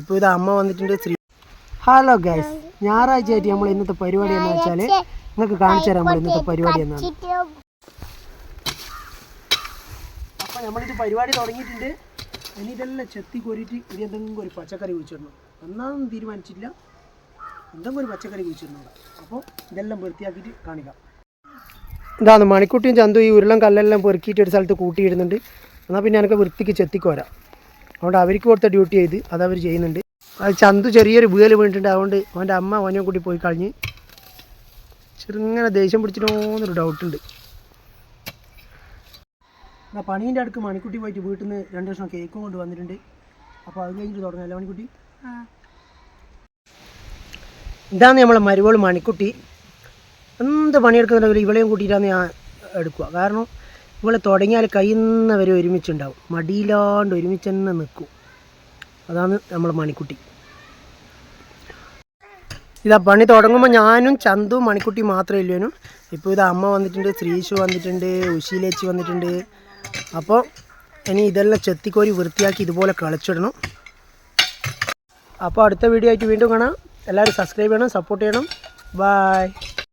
ഇപ്പോൾ ഇത് അമ്മ വന്നിട്ടുണ്ട് ശ്രീ ഹലോ ഗൈസ് ഞായറാഴ്ച ആയിട്ട് നമ്മൾ ഇന്നത്തെ പരിപാടി എന്ന് വെച്ചാൽ നിങ്ങൾക്ക് കാണിച്ചു തരാം നമ്മൾ ഇന്നത്തെ പരിപാടി എന്നാണ്. അപ്പോൾ നമ്മളിത് പരിപാടി തുടങ്ങിയിട്ടുണ്ട്. ഇനി ഇതെല്ലാം ചെത്തി കോരിയിട്ട് ഇനി എന്തെങ്കിലും ഒരു പച്ചക്കറി കുഴിച്ചിടണം എന്നാന്നും തീരുമാനിച്ചില്ല എന്തെങ്കിലും ഒരു പച്ചക്കറി കുഴിച്ചിടണം അപ്പോൾ ഇതെല്ലാം വൃത്തിയാക്കിയിട്ട് കാണിക്കാം. ഇതാണ് മണിക്കുട്ടിയും ചന്തു ഈ ഉരുളം കല്ലെല്ലാം പെറുക്കിയിട്ട് ഒരു സ്ഥലത്ത് കൂട്ടിയിടുന്നുണ്ട്. എന്നാൽ പിന്നെ എനിക്ക് വൃത്തിക്ക് ചെത്തിക്കോരാം. അതുകൊണ്ട് അവർക്ക് കൊടുത്ത ഡ്യൂട്ടി ചെയ്ത് അത് അവർ ചെയ്യുന്നുണ്ട്. അത് ചന്തു ചെറിയൊരു വീൽ വീണിട്ടുണ്ട്. അതുകൊണ്ട് അവന്റെ അമ്മ അവനെ കൂടി പോയി കളഞ്ഞ് ചെറുങ്ങനെ ദേഷ്യം പിടിച്ചിട്ടോന്നൊരു ഡൗട്ടുണ്ട് എന്നാൽ പണീന്റെ അടുക്ക് മണിക്കുട്ടി പോയിട്ട് വീട്ടിൽ നിന്ന് രണ്ട് വർഷം കേക്കും കൊണ്ട് വന്നിട്ടുണ്ട് അപ്പോൾ അത് കഴിഞ്ഞിട്ട് തുടങ്ങാമല്ലോ മണിക്കുട്ടി? ഇതാണ് നമ്മളെ മരുവോൾ മണിക്കുട്ടി. എന്ത് പണിയെടുക്കുന്നുണ്ടെങ്കിലും ഇവളെയും കൂട്ടിയിട്ടാണ് ഞാൻ എടുക്കുക. കാരണം ഇവളെ തുടങ്ങിയാൽ കഴിയുന്നവരെ ഒരുമിച്ചുണ്ടാവും. മടിയില്ലാണ്ട് ഒരുമിച്ച് തന്നെ നിൽക്കും. അതാണ് നമ്മൾ മണിക്കുട്ടി. ഇതാ പണി തുടങ്ങുമ്പോൾ ഞാനും ചന്തു മണിക്കുട്ടി മാത്രമേ ഇല്ലേനു ഇപ്പോൾ ഇത് അമ്മ വന്നിട്ടുണ്ട് ശ്രീശു വന്നിട്ടുണ്ട് ഉശീലേച്ചി വന്നിട്ടുണ്ട്. അപ്പോൾ ഇനി ഇതെല്ലാം ചെത്തിക്കോരി വൃത്തിയാക്കി ഇതുപോലെ കളിച്ചിടണം. അപ്പോൾ അടുത്ത വീഡിയോ ആയിട്ട് വീണ്ടും കാണാം. എല്ലാവരും സബ്സ്ക്രൈബ് ചെയ്യണം സപ്പോർട്ട് ചെയ്യണം. ബായ്